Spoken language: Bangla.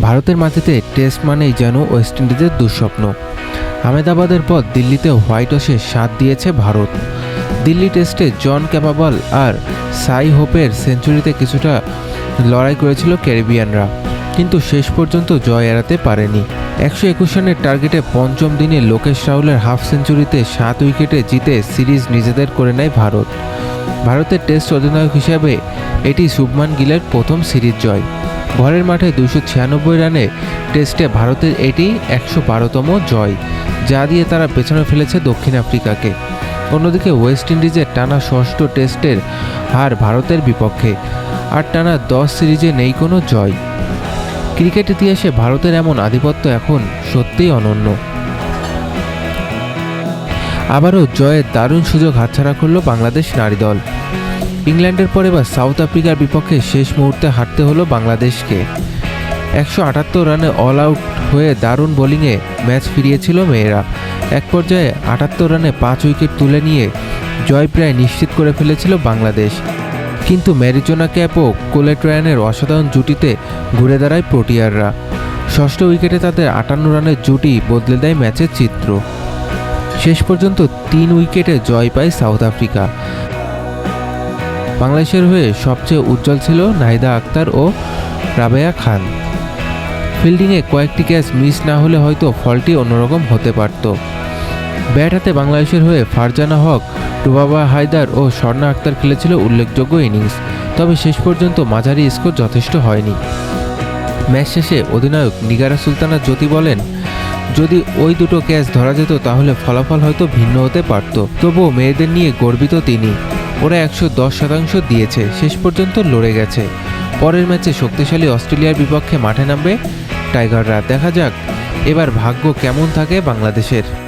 ভারতের মাটিতে টেস্ট মানেই যেন ওয়েস্ট ইন্ডিজের দুঃস্বপ্ন। আহমেদাবাদের পর দিল্লিতে হোয়াইট হাউসে সাথ দিয়েছে ভারত। দিল্লি টেস্টে জন ক্যাপাবাল আর সাই হোপের সেঞ্চুরিতে কিছুটা লড়াই করেছিল ক্যারিবিয়ানরা। কিন্তু শেষ পর্যন্ত জয় এড়াতে পারেনি। একশো একুশ রানের টার্গেটে পঞ্চম দিনে লোকেশ রাহুলের হাফ সেঞ্চুরিতে সাত উইকেটে জিতে সিরিজ নিজেদের করে নেয় ভারত। ভারতের টেস্ট অধিনায়ক হিসাবে এটি শুভমান গিলের প্রথম সিরিজ জয়। ঘরের মাঠে দুশো ছিয়ানব্বই রানে টেস্টে ভারতের এটি একশো বারোতম জয়, যা দিয়ে তারা পেছনে ফেলেছে দক্ষিণ আফ্রিকাকে। অন্যদিকে ওয়েস্ট ইন্ডিজের টানা ষষ্ঠ টেস্টের হার ভারতের বিপক্ষে, আর টানা দশ সিরিজে নেই কোনো জয়। ক্রিকেট ইতিহাসে ভারতের এমন আধিপত্য এখন সত্যিই অনন্য। আবারও জয়ের দারুণ সুযোগ হাতছাড়া করল বাংলাদেশ নারী দল ইংল্যান্ডের পর এবার সাউথ আফ্রিকার বিপক্ষে শেষ মুহূর্তে হারতে হলো বাংলাদেশকে। একশো আটাত্তর রানে অল আউট হয়ে দারুণ বোলিংয়ে ম্যাচ ফিরিয়েছিল মেয়েরা। এক পর্যায়ে আটাত্তর রানে পাঁচ উইকেট তুলে নিয়ে জয় প্রায় নিশ্চিত করে ফেলেছিল বাংলাদেশ। কিন্তু ম্যারিজোনা ক্যাপ ও কোলেট্রায়ানের অসাধারণ জুটিতে ঘুরে দাঁড়ায় প্রোটিয়াররা। ষষ্ঠ উইকেটে তাদের আটান্ন রানের জুটি বদলে দেয় ম্যাচের চিত্র। শেষ পর্যন্ত তিন উইকেটে জয় পায় সাউথ আফ্রিকা। বাংলাদেশের হয়ে সবচেয়ে উজ্জ্বল ছিল নাহিদা আক্তার ও রাবেয়া খান। ফিল্ডিংয়ে কয়েকটি ক্যাচ মিস না হলে হয়তো ফলটি অন্যরকম হতে পারত। ব্যাট হাতে বাংলাদেশের হয়ে ফারজানা হক, রুবাবা হায়দার ও স্বর্ণা আক্তার খেলেছিল উল্লেখযোগ্য ইনিংস, তবে শেষ পর্যন্ত মাঝারি স্কোর যথেষ্ট হয়নি। ম্যাচ শেষে অধিনায়ক নিগারা সুলতানা জ্যোতি বলেন, যদি ওই দুটো ক্যাচ ধরা যেত তাহলে ফলাফল হয়তো ভিন্ন হতে পারত। তবুও মেয়েদের নিয়ে গর্বিত তিনি। ওরা একশো দশ শতাংশ দিয়েছে, শেষ পর্যন্ত লড়ে গেছে। পরের ম্যাচে শক্তিশালী অস্ট্রেলিয়ার বিপক্ষে মাঠে নামবে টাইগাররা। দেখা যাক, এবার ভাগ্য কেমন থাকে বাংলাদেশের।